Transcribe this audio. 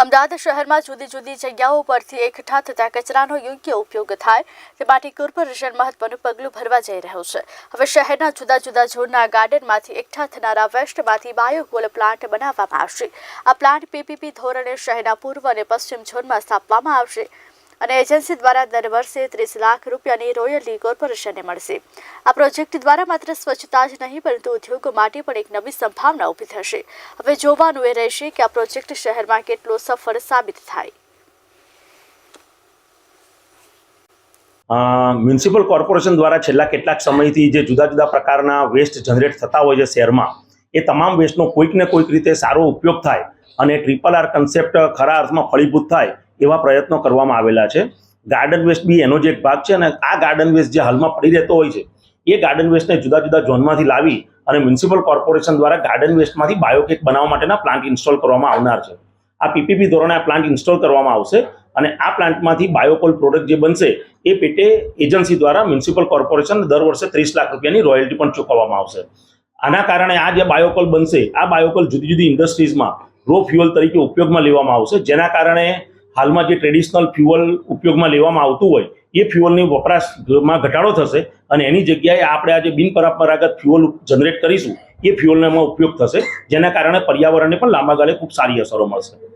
અમદાવાદ શહેરમાં જુદી જુદી જગ્યાઓ પરથી એકઠા થતા કચરાનો યોગ્ય ઉપયોગ થાય તે માટે કોર્પોરેશન મહત્વનું પગલું ભરવા જઈ રહ્યું છે. હવે શહેરના જુદા જુદા ઝોનના ગાર્ડનમાંથી એકઠા થનારા વેસ્ટમાંથી બાયોકોલ પ્લાન્ટ બનાવવામાં આવશે. આ પ્લાન્ટ પીપીપી ધોરણે શહેરના પૂર્વ અને પશ્ચિમ ઝોનમાં સ્થાપવામાં આવશે. અને એજન્સી દ્વારા દર વર્ષે ત્રીસ લાખ રૂપિયાની રોયલ્ટી કોર્પોરેશનને મળશે. આ પ્રોજેક્ટ દ્વારા માત્ર સ્વચ્છતા જ નહીં, પરંતુ ઉદ્યોગો માટે પણ એક નવી સંભાવના ઊભી થશે. હવે જોવાનું એ રહેશે કે આ પ્રોજેક્ટ શહેરમાં કેટલો સફળ સાબિત થાય. મ્યુનિસિપલ કોર્પોરેશન દ્વારા છેલ્લા કેટલાક સમયથી જે જુદા જુદા પ્રકારના વેસ્ટ જનરેટ થતા હોય છે શહેરમાં એ તમામ વેસ્ટનો કોઈક ને કોઈક રીતે સારો ઉપયોગ થાય અને ટ્રિપલ આર કન્સેપ્ટ ખરા અર્થમાં ફળીભૂત થાય એવા પ્રયત્નો કરવામાં આવેલા છે. ગાર્ડન વેસ્ટ બી એનો જે એક ભાગ છે અને આ ગાર્ડન વેસ્ટ જે હાલમાં પડી રહેતો હોય છે, એ ગાર્ડન વેસ્ટને જુદા જુદા ઝોનમાંથી લાવી અને મ્યુનિસિપલ કોર્પોરેશન દ્વારા ગાર્ડન વેસ્ટમાંથી બાયોકેક બનાવવા માટેના પ્લાન્ટ ઇન્સ્ટોલ કરવામાં આવનાર છે. આ પીપીપી ધોરણે આ પ્લાન્ટ ઇન્સ્ટોલ કરવામાં આવશે અને આ પ્લાન્ટમાંથી બાયોકોલ પ્રોડક્ટ જે બનશે, એ પેટે એજન્સી દ્વારા મ્યુનિસિપલ કોર્પોરેશન દર વર્ષે ત્રીસ લાખ રૂપિયાની રોયલ્ટી પણ ચૂકવવામાં આવશે. આના કારણે આ જે બાયોકોલ બનશે, આ બાયોકોલ જુદી જુદી ઇન્ડસ્ટ્રીઝમાં રો ફ્યુઅલ તરીકે ઉપયોગમાં લેવામાં આવશે. જેના કારણે હાલમાં જે ટ્રેડિશનલ ફ્યુઅલ ઉપયોગમાં લેવામાં આવતું હોય, એ ફ્યુઅલની વપરાશમાં ઘટાડો થશે અને એની જગ્યાએ આપણે આ જે બિનપરંપરાગત ફ્યુઅલ જનરેટ કરીશું, એ ફ્યુઅલનો એમાં ઉપયોગ થશે, જેના કારણે પર્યાવરણને પણ લાંબા ગાળે ખૂબ સારી અસરો મળશે.